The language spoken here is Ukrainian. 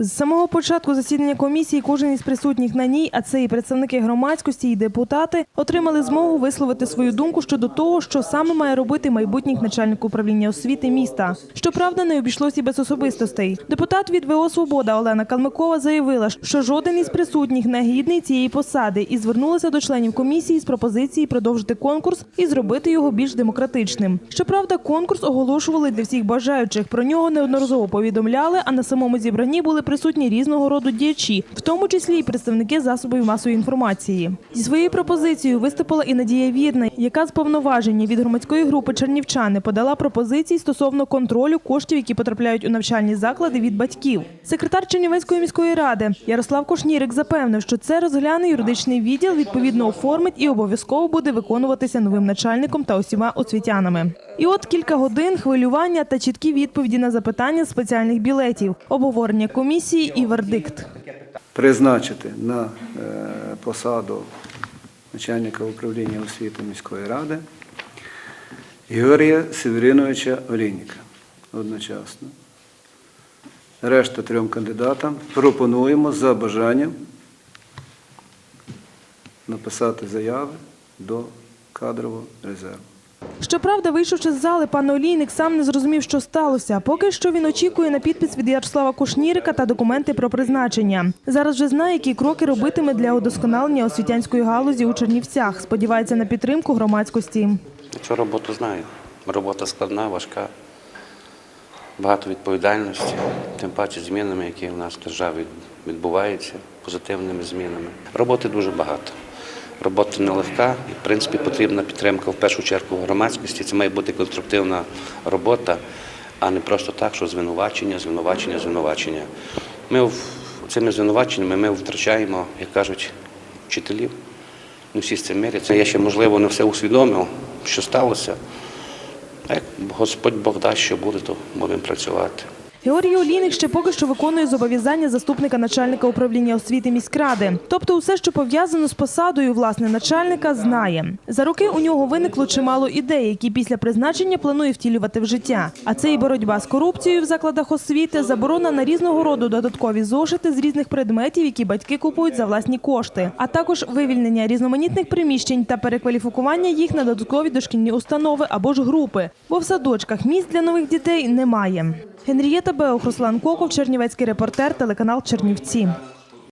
З самого початку засідання комісії кожен із присутніх на ній, а це і представники громадськості, і депутати, отримали змогу висловити свою думку щодо того, що саме має робити майбутній начальник управління освіти міста. Щоправда, не обійшлося і без особистостей. Депутат від ВО «Свобода» Олена Калмикова заявила, що жоден із присутніх не гідний цієї посади і звернулася до членів комісії з пропозицією продовжити конкурс і зробити його більш демократичним. Щоправда, конкурс оголошували для всіх бажаючих. Про нього неодноразово повідомляли, а на самому зібранні були присутні різного роду діячі, в тому числі і представники засобів масової інформації. Зі своєю пропозицією виступила і Надія Вірна, яка з повноваження від громадської групи Чернівчани подала пропозиції стосовно контролю коштів, які потрапляють у навчальні заклади від батьків. Секретар Чернівецької міської ради Ярослав Кушнірик запевнив, що це розгляне юридичний відділ, відповідно оформить і обов'язково буде виконуватися новим начальником та усіма освітянами. І от кілька годин хвилювання та чіткі відповіді на запитання спеціальних білетів, обговорення комісії і вердикт. призначити на е, посаду начальника управління освіти міської ради Георгія Севериновича Олійника одночасно. Решта трьом кандидатам пропонуємо за бажанням написати заяви до кадрового резерву. Щоправда, вийшовши з зали, пан Олійник сам не зрозумів, що сталося. Поки що він очікує на підпис від Ярослава Кушнірика та документи про призначення. Зараз вже знає, які кроки робитиме для удосконалення освітянської галузі у Чернівцях. Сподівається на підтримку громадськості. Цю роботу знаю. Робота складна, важка, багато відповідальності, тим паче змінами, які в нас в державі відбуваються, позитивними змінами. Роботи дуже багато. Робота нелегка, і, в принципі, потрібна підтримка в першу чергу громадськості. Це має бути конструктивна робота, а не просто так, що звинувачення, звинувачення, звинувачення. Ми цими звинуваченнями ми втрачаємо, як кажуть, вчителів. Не всі з цим миряться. Я ще, можливо, не все усвідомив, що сталося. А як Господь Бог дасть, що буде, то будемо працювати. Георгій Олійник ще поки що виконує зобов'язання заступника начальника управління освіти міськради. Тобто, усе, що пов'язано з посадою власне начальника, знає. За роки у нього виникло чимало ідей, які після призначення планує втілювати в життя. А це і боротьба з корупцією в закладах освіти, заборона на різного роду додаткові зошити з різних предметів, які батьки купують за власні кошти, а також вивільнення різноманітних приміщень та перекваліфікування їх на додаткові дошкільні установи або ж групи. Бо в садочках місць для нових дітей немає. Генрієта Беох, Руслан Коков, Чернівецький репортер, телеканал Чернівці.